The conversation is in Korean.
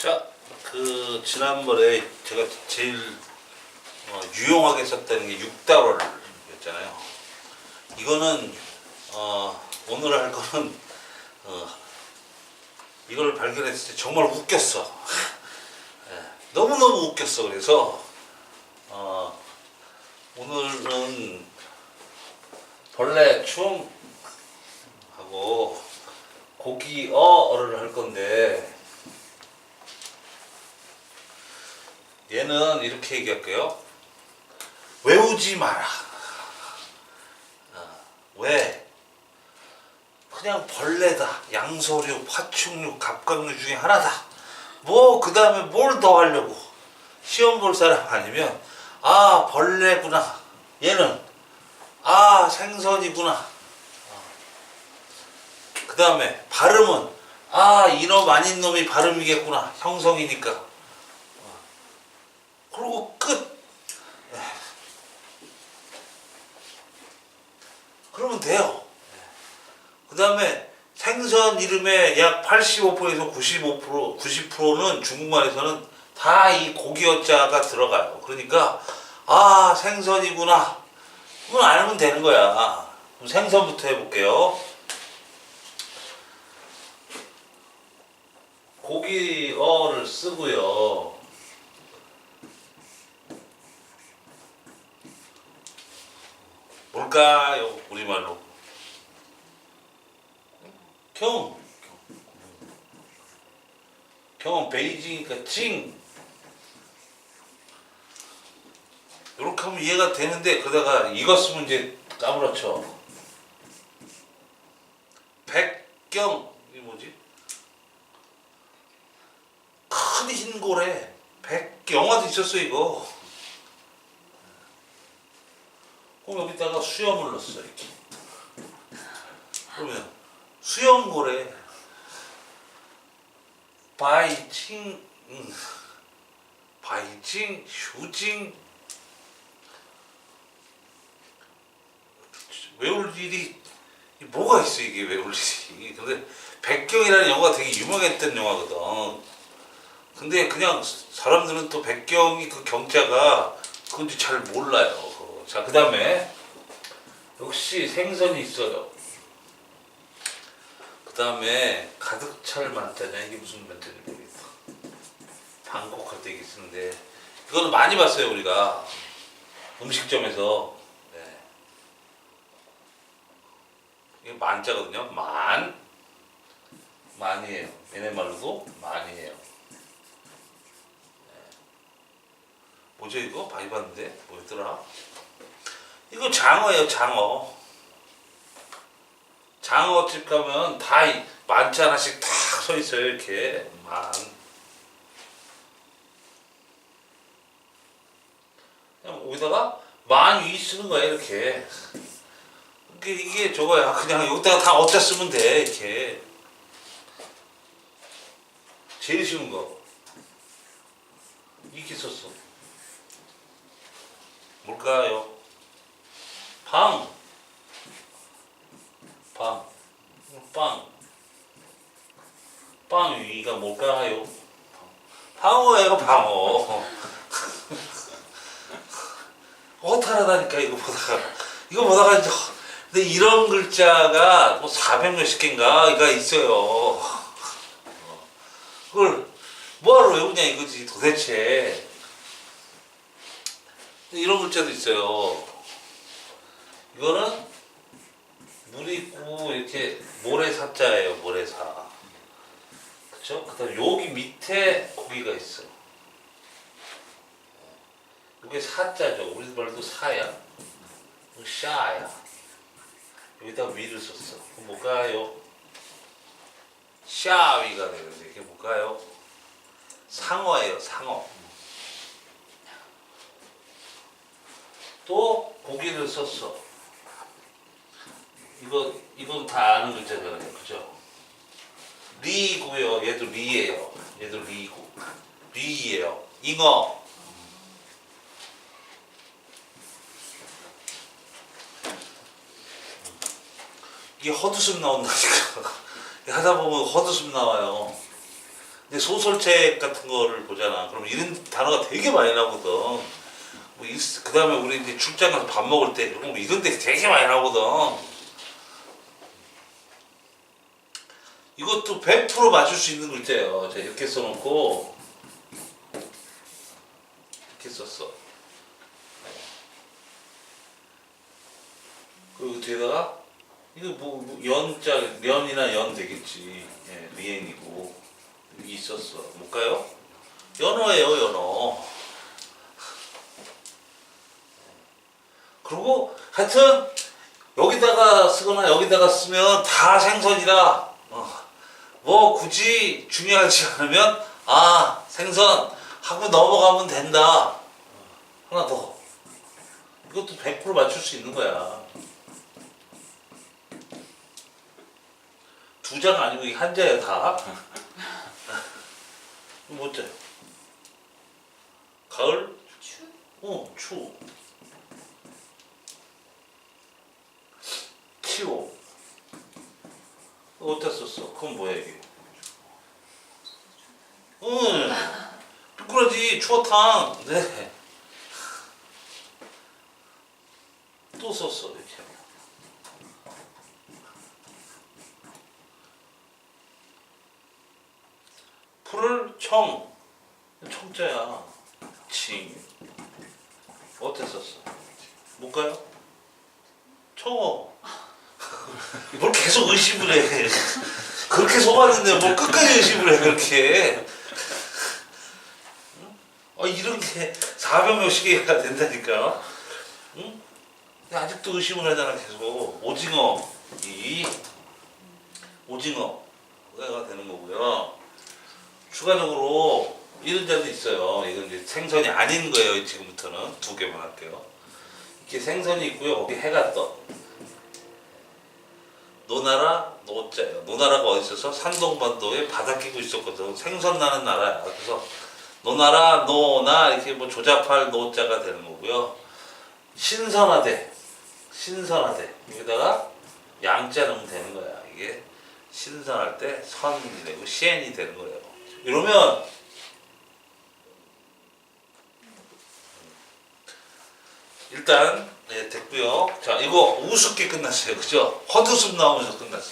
자, 그 지난번에 제가 제일 어, 유용하게 썼다는 게 육달월이었잖아요. 이거는 어, 오늘 할 거는 어, 이걸 발견했을 때 정말 웃겼어. 예, 너무너무 웃겼어. 그래서 어, 오늘은 벌레 춤 하고 고기 어를 할 건데 얘는 이렇게 얘기할게요. 외우지 마라. 어, 왜? 그냥 벌레다. 양서류, 파충류, 갑각류 중에 하나다. 뭐, 그 다음에 뭘 더 하려고. 시험 볼 사람 아니면, 아, 벌레구나. 얘는, 아, 생선이구나. 그 다음에, 발음은, 아, 이놈 아닌 놈이 발음이겠구나. 형성이니까. 그리고 끝. 그러면 돼요. 그 다음에 생선 이름의 약 85%에서 95%, 90%는 중국말에서는 다 이 고기어자가 들어가요. 그러니까, 아, 생선이구나. 그건 알면 되는 거야. 그럼 생선부터 해볼게요. 고기어를 쓰고요. 뭘까요? 우리말로. 경. 경은 베이징이니까 징. 이렇게 하면 이해가 되는데 그러다가 쓰면 이제 까무러쳐. 백경 이게 뭐지? 큰 흰 고래. 백 영화도 있었어 이거. 그럼 여기다가 수염을 넣었어 이렇게. 그러면 수염고래 바이징 음, 바이징 휴징 외울 일이 뭐가 있어 이게 외울 일이 근데 백경이라는 영화가 되게 유명했던 영화거든 근데 그냥 사람들은 또 백경이 그 경자가 그건지 잘 몰라요. 자, 그 다음에 역시 생선이 있어요. 그 다음에 가득 찰 만자냐 이게 무슨 만자인지 모르겠어. 방콕 할 때 이게 쓰는데 이거는 많이 봤어요 우리가 음식점에서. 네. 이게 만자거든요. 만 만이에요. 얘네 말로도 만이에요. 네. 뭐죠 이거? 많이 봤는데 뭐였더라? 이거 장어예요, 장어. 장어집 가면 다 이- 만자 하나씩 탁서 있어요, 이렇게. 만. 그냥 여기다가 만 위 쓰는 거야, 이렇게. 이게, 이게 저거야. 그냥 여기다가 다 어짜 쓰면 돼, 이렇게. 제일 쉬운 거. 이렇게 썼어. 뭘까요? 방. 방. 빵. 빵 위가 뭘까요? 방어예요, 방어. 허탈하다니까, 이거 보다가. 이거 보다가 이제, 허- 근데 이런 글자가 뭐 400몇십 개인가가 있어요. 그걸 뭐하러 외우냐 이거지, 도대체. 이런 글자도 있어요. 이거는 물 있고 이렇게 모래사자예요 모래사 그쵸? 그 다음 여기 밑에 고기가 있어 이게 사자죠 우리 말도 사야 샤야 여기다 위를 썼어 그럼 뭘까요? 샤위가 되는데 이게 뭘까요? 상어예요 상어 또 고기를 썼어. 이거 이건 다 아는 글자잖아요, 그죠? 리고요. 얘도 리예요. 얘도 리고. 리예요. 잉어. 이게 헛웃음 나온다니까. 하다 보면 헛웃음 나와요. 근데 소설책 같은 거를 보잖아. 그럼 이런 단어가 되게 많이 나오거든. 뭐 그 다음에 우리 이제 출장 가서 밥 먹을 때 이런 데 되게 많이 나오거든. 이것도 100% 맞출 수 있는 글자예요. 제가 이렇게 써놓고 이렇게 썼어. 그리고 뒤에다가 이거 뭐, 뭐 연자 연이나 연 되겠지. 예, 리엔이고 여기 있었어. 뭘까요? 연어예요, 연어. 그리고 하여튼 여기다가 쓰거나 여기다가 쓰면 다 생선이라 어, 뭐 굳이 중요하지 않으면 아 생선 하고 넘어가면 된다. 하나 더. 이것도 100% 맞출 수 있는 거야. 두 장 아니고 이게 한 자야 다. 못 자. 가을? 추? 어, 추. 치오. 썼어? 그건 뭐야 이게? 응. 미꾸라지 추어탕. 네. 또 썼어 이렇게. 풀을 청. 청자야. 칭. 썼어? 뭘까요? 청어. 뭘 계속 의심을 해. 그렇게 속았는데 뭐 끝까지 의심을 해 그렇게. 응? 어 이런 게 400명씩이나 된다니까. 응? 근데 아직도 의심을 하잖아 계속. 오징어 이 오징어가 되는 거고요. 추가적으로 이런 자도 있어요. 이건 이제 생선이 아닌 거예요. 지금부터는 두 개만 할게요. 이렇게 생선이 있고요. 거기 해가 떠. 노나라 노자예요. 노나라가 어디 있어서 산동반도에 바다 끼고 있었거든. 생선 나는 나라야. 그래서 노나라 노나 이렇게 뭐 조잡할 노자가 되는 거고요. 신선하대. 신선하대. 여기다가 양자 넣으면 되는 거야. 이게 신선할 때 선이 되고 시엔이 되는 거예요. 이러면 일단 네, 됐고요. 자 이거 우습게 끝났어요. 그죠? 헛웃음 나오면서 끝났어.